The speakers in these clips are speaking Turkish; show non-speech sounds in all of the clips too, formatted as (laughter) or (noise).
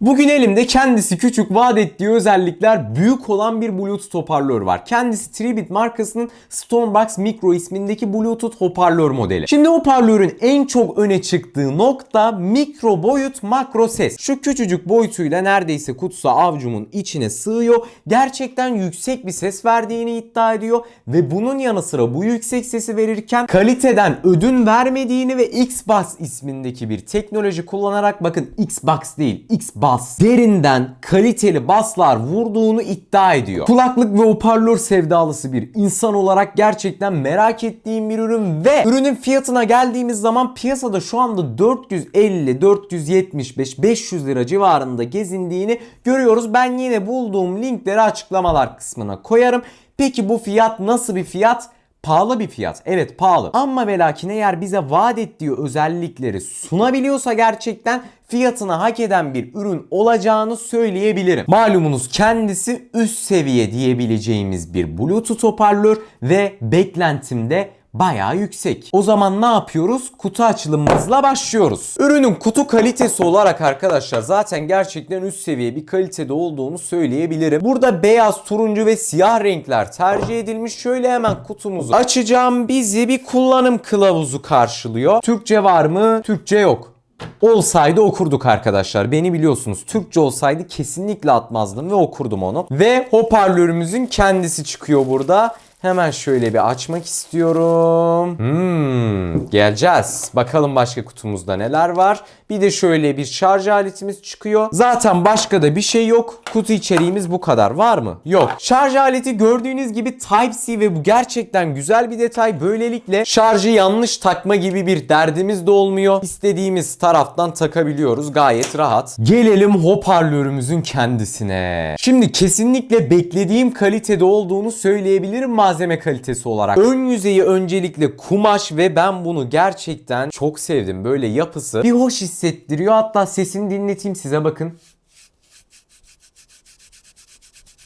Bugün elimde kendisi küçük vaat ettiği özellikler büyük olan bir Bluetooth hoparlör var. Kendisi Tribit markasının Stormbox Micro ismindeki Bluetooth hoparlör modeli. Şimdi hoparlörün en çok öne çıktığı nokta mikro boyut makro ses. Şu küçücük boyutuyla neredeyse kutusu avcumun içine sığıyor. Gerçekten yüksek bir ses verdiğini iddia ediyor ve bunun yanı sıra bu yüksek sesi verirken kaliteden ödün vermediğini ve Xbox ismindeki bir teknoloji kullanarak bakın Xbox değil Xbox derinden kaliteli baslar vurduğunu iddia ediyor. Kulaklık ve hoparlör sevdalısı bir insan olarak gerçekten merak ettiğim bir ürün ve ürünün fiyatına geldiğimiz zaman piyasada şu anda 450, 475, 500 lira civarında gezindiğini görüyoruz. Ben yine bulduğum linkleri açıklamalar kısmına koyarım. Peki bu fiyat nasıl bir fiyat? Pahalı bir fiyat. Evet pahalı. Ama ve lakin eğer bize vaat ettiği özellikleri sunabiliyorsa gerçekten fiyatını hak eden bir ürün olacağını söyleyebilirim. Malumunuz kendisi üst seviye diyebileceğimiz bir Bluetooth hoparlör ve beklentimde bayağı yüksek. O zaman ne yapıyoruz? Kutu açılımımızla başlıyoruz. Ürünün kutu kalitesi olarak arkadaşlar zaten gerçekten üst seviye bir kalitede olduğunu söyleyebilirim. Burada beyaz, turuncu ve siyah renkler tercih edilmiş. Şöyle hemen kutumuzu açacağım. Bizi bir kullanım kılavuzu karşılıyor. Türkçe var mı? Türkçe yok. Olsaydı okurduk arkadaşlar. Beni biliyorsunuz. Türkçe olsaydı kesinlikle atmazdım ve okurdum onu. Ve hoparlörümüzün kendisi çıkıyor burada. Hemen şöyle bir açmak istiyorum. Hmm, geleceğiz. Bakalım başka kutumuzda neler var. Bir de şöyle bir şarj aletimiz çıkıyor. Zaten başka da bir şey yok. Kutu içeriğimiz bu kadar. Var mı? Yok. Şarj aleti gördüğünüz gibi Type-C ve bu gerçekten güzel bir detay. Böylelikle şarjı yanlış takma gibi bir derdimiz de olmuyor. İstediğimiz taraftan takabiliyoruz. Gayet rahat. Gelelim hoparlörümüzün kendisine. Şimdi kesinlikle beklediğim kalitede olduğunu söyleyebilirim malzeme kalitesi olarak. Ön yüzeyi öncelikle kumaş ve ben bunu gerçekten çok sevdim. Böyle yapısı bir hoş hissettiriyor. Hatta sesini dinleteyim size bakın.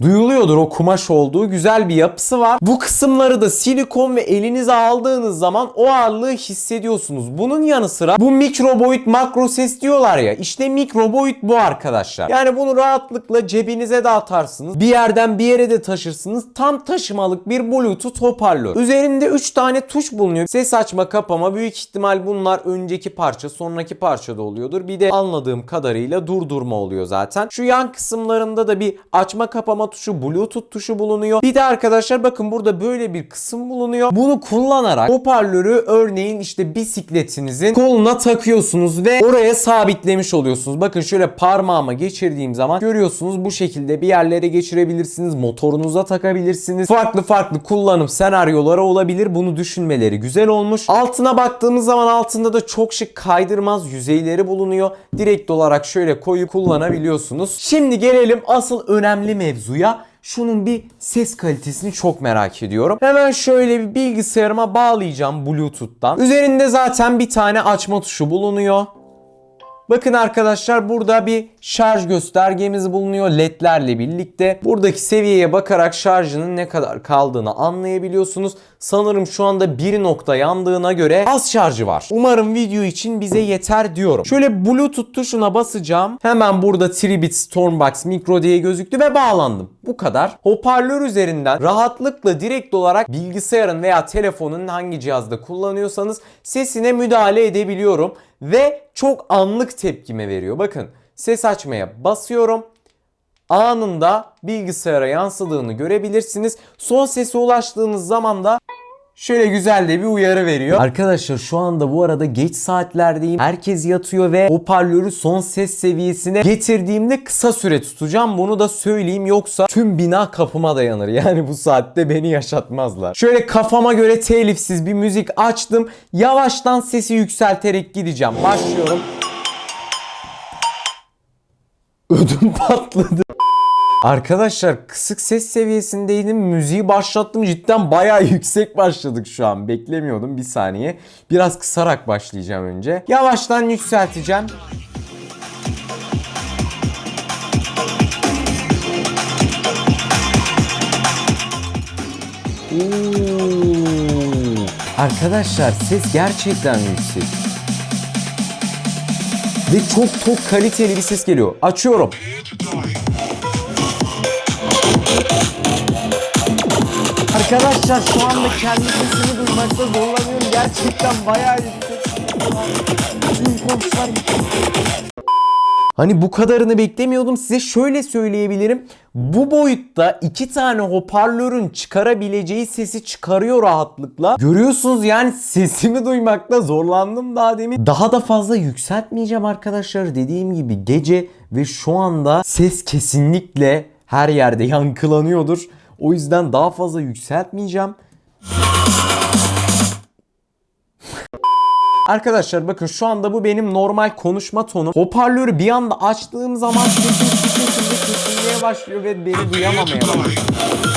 Duyuluyordur o kumaş olduğu güzel bir yapısı var. Bu kısımları da silikon ve elinize aldığınız zaman o ağırlığı hissediyorsunuz. Bunun yanı sıra bu mikro boyut makro ses diyorlar ya. İşte mikro boyut bu arkadaşlar. Yani bunu rahatlıkla cebinize de atarsınız. Bir yerden bir yere de taşırsınız. Tam taşımalık bir bluetooth hoparlör. Üzerinde 3 tane tuş bulunuyor. Ses açma kapama büyük ihtimal bunlar önceki parça sonraki parçada oluyordur. Bir de anladığım kadarıyla durdurma oluyor zaten. Şu yan kısımlarında da bir açma kapama tuşu, Bluetooth tuşu bulunuyor. Bir de arkadaşlar bakın burada böyle bir kısım bulunuyor. Bunu kullanarak hoparlörü örneğin işte bisikletinizin koluna takıyorsunuz ve oraya sabitlemiş oluyorsunuz. Bakın şöyle parmağıma geçirdiğim zaman görüyorsunuz bu şekilde bir yerlere geçirebilirsiniz. Motorunuza takabilirsiniz. Farklı farklı kullanım senaryoları olabilir. Bunu düşünmeleri güzel olmuş. Altına baktığımız zaman altında da çok şık kaydırmaz yüzeyleri bulunuyor. Direkt olarak şöyle koyup kullanabiliyorsunuz. Şimdi gelelim asıl önemli mevzuya. Şunun bir ses kalitesini çok merak ediyorum. Hemen şöyle bir bilgisayarıma bağlayacağım Bluetooth'tan. Üzerinde zaten bir tane açma tuşu bulunuyor. Bakın arkadaşlar burada bir şarj göstergemiz bulunuyor ledlerle birlikte. Buradaki seviyeye bakarak şarjının ne kadar kaldığını anlayabiliyorsunuz. Sanırım şu anda bir nokta yandığına göre az şarjı var. Umarım video için bize yeter diyorum. Şöyle Bluetooth tuşuna basacağım. Hemen burada Tribit Stormbox Micro diye gözüktü ve bağlandım. Bu kadar. Hoparlör üzerinden rahatlıkla direkt olarak bilgisayarın veya telefonun hangi cihazda kullanıyorsanız sesine müdahale edebiliyorum ve çok anlık tepkime veriyor. Bakın ses açmaya basıyorum. Anında bilgisayara yansıdığını görebilirsiniz. Son sese ulaştığınız zaman da Şöyle güzel de bir uyarı veriyor. Arkadaşlar şu anda bu arada geç saatlerdeyim. Herkes yatıyor ve hoparlörü son ses seviyesine getirdiğimde kısa süre tutacağım. Bunu da söyleyeyim yoksa tüm bina kapıma dayanır. (laughs) Yani bu saatte beni yaşatmazlar. Şöyle kafama göre telifsiz bir müzik açtım. Yavaştan sesi yükselterek gideceğim. Başlıyorum. Ödüm patladı. Arkadaşlar kısık ses seviyesindeydim. Müziği başlattım. Cidden bayağı (laughs) yüksek başladık şu an. Beklemiyordum bir saniye. Biraz kısarak başlayacağım önce. Yavaştan yükselteceğim. Arkadaşlar ses gerçekten yüksek. Ve çok çok kaliteli bir ses geliyor. Açıyorum. Arkadaşlar şu anda kendi sesimi duymakta zorlanıyorum. Gerçekten bayağı Hani bu kadarını beklemiyordum. Size şöyle söyleyebilirim. Bu boyutta iki tane hoparlörün çıkarabileceği sesi çıkarıyor rahatlıkla. Görüyorsunuz yani sesimi duymakta zorlandım daha demin. Daha da fazla yükseltmeyeceğim arkadaşlar. Dediğim gibi gece ve şu anda ses kesinlikle her yerde yankılanıyordur. O yüzden daha fazla yükseltmeyeceğim. Arkadaşlar bakın şu anda bu benim normal konuşma tonum. Hoparlörü bir anda açtığım zaman sesim şu şekilde kesilmeye başlıyor ve beni duyamamaya başlıyor.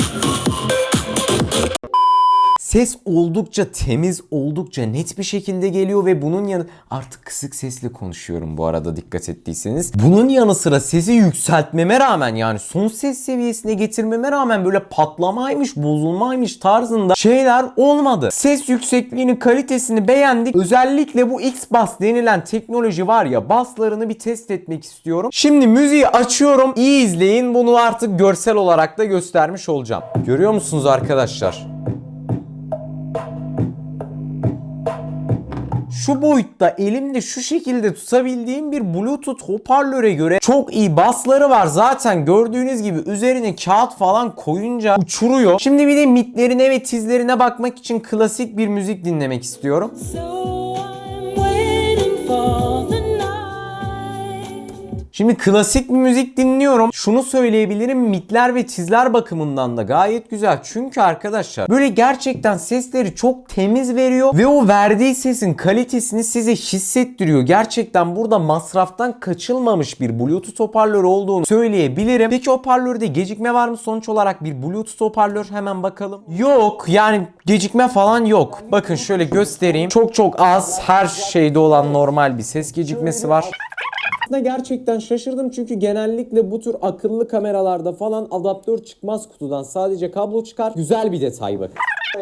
Ses oldukça temiz, oldukça net bir şekilde geliyor ve bunun yanı artık kısık sesle konuşuyorum bu arada dikkat ettiyseniz. Bunun yanı sıra sesi yükseltmeme rağmen yani son ses seviyesine getirmeme rağmen böyle patlamaymış, bozulmaymış tarzında şeyler olmadı. Ses yüksekliğini, kalitesini beğendik. Özellikle bu X-Bass denilen teknoloji var ya baslarını bir test etmek istiyorum. Şimdi müziği açıyorum. İyi izleyin. Bunu artık görsel olarak da göstermiş olacağım. Görüyor musunuz arkadaşlar? Şu boyutta elimde şu şekilde tutabildiğim bir Bluetooth hoparlöre göre çok iyi basları var. Zaten gördüğünüz gibi üzerine kağıt falan koyunca uçuruyor. Şimdi bir de mitlerine ve tizlerine bakmak için klasik bir müzik dinlemek istiyorum. So Şimdi klasik bir müzik dinliyorum. Şunu söyleyebilirim mitler ve tizler bakımından da gayet güzel. Çünkü arkadaşlar böyle gerçekten sesleri çok temiz veriyor ve o verdiği sesin kalitesini size hissettiriyor. Gerçekten burada masraftan kaçılmamış bir Bluetooth hoparlör olduğunu söyleyebilirim. Peki hoparlörde gecikme var mı? Sonuç olarak bir Bluetooth hoparlör hemen bakalım. Yok yani gecikme falan yok. Bakın şöyle göstereyim. Çok çok az her şeyde olan normal bir ses gecikmesi var. Aslında gerçekten şaşırdım çünkü genellikle bu tür akıllı kameralarda falan adaptör çıkmaz kutudan. Sadece kablo çıkar. Güzel bir detay bakın.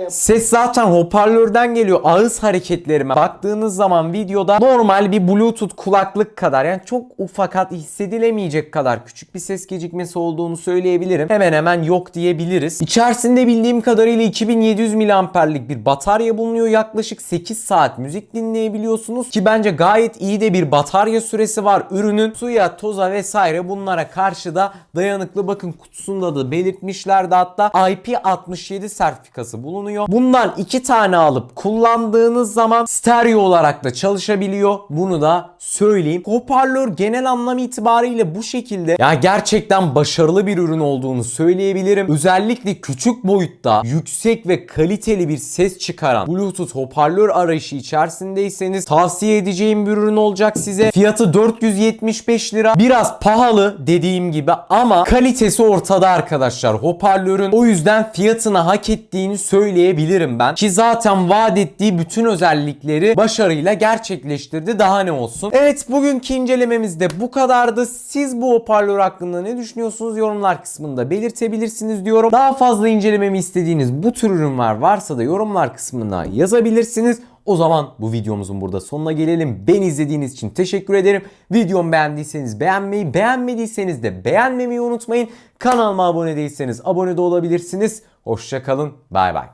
Ses zaten hoparlörden geliyor. Ağız hareketlerime baktığınız zaman videoda normal bir bluetooth kulaklık kadar yani çok ufak hat hissedilemeyecek kadar küçük bir ses gecikmesi olduğunu söyleyebilirim. Hemen hemen yok diyebiliriz. İçerisinde bildiğim kadarıyla 2700 miliamperlik bir batarya bulunuyor. Yaklaşık 8 saat müzik dinleyebiliyorsunuz ki bence gayet iyi de bir batarya süresi var. Ürünün suya, toza vesaire bunlara karşı da dayanıklı. Bakın kutusunda da belirtmişlerdi hatta IP67 sertifikası bulunuyor. Bundan iki tane alıp kullandığınız zaman stereo olarak da çalışabiliyor. Bunu da söyleyeyim. Hoparlör genel anlam itibariyle bu şekilde. Ya gerçekten başarılı bir ürün olduğunu söyleyebilirim. Özellikle küçük boyutta yüksek ve kaliteli bir ses çıkaran Bluetooth hoparlör arayışı içerisindeyseniz tavsiye edeceğim bir ürün olacak size. Fiyatı 475 lira. Biraz pahalı dediğim gibi ama kalitesi ortada arkadaşlar. Hoparlörün o yüzden fiyatını hak ettiğini söyleyebilirim ben. Ki zaten vaat ettiği bütün özellikleri başarıyla gerçekleştirdi. Daha ne olsun. Evet bugünkü incelememiz de bu kadardı. Siz bu hoparlör hakkında ne düşünüyorsunuz? Yorumlar kısmında belirtebilirsiniz diyorum. Daha fazla incelememi istediğiniz bu tür ürünler varsa da yorumlar kısmına yazabilirsiniz. O zaman bu videomuzun burada sonuna gelelim. Beni izlediğiniz için teşekkür ederim. Videomu beğendiyseniz beğenmeyi, beğenmediyseniz de beğenmemeyi unutmayın. Kanalıma abone değilseniz abone de olabilirsiniz. Hoşçakalın. Bay bay.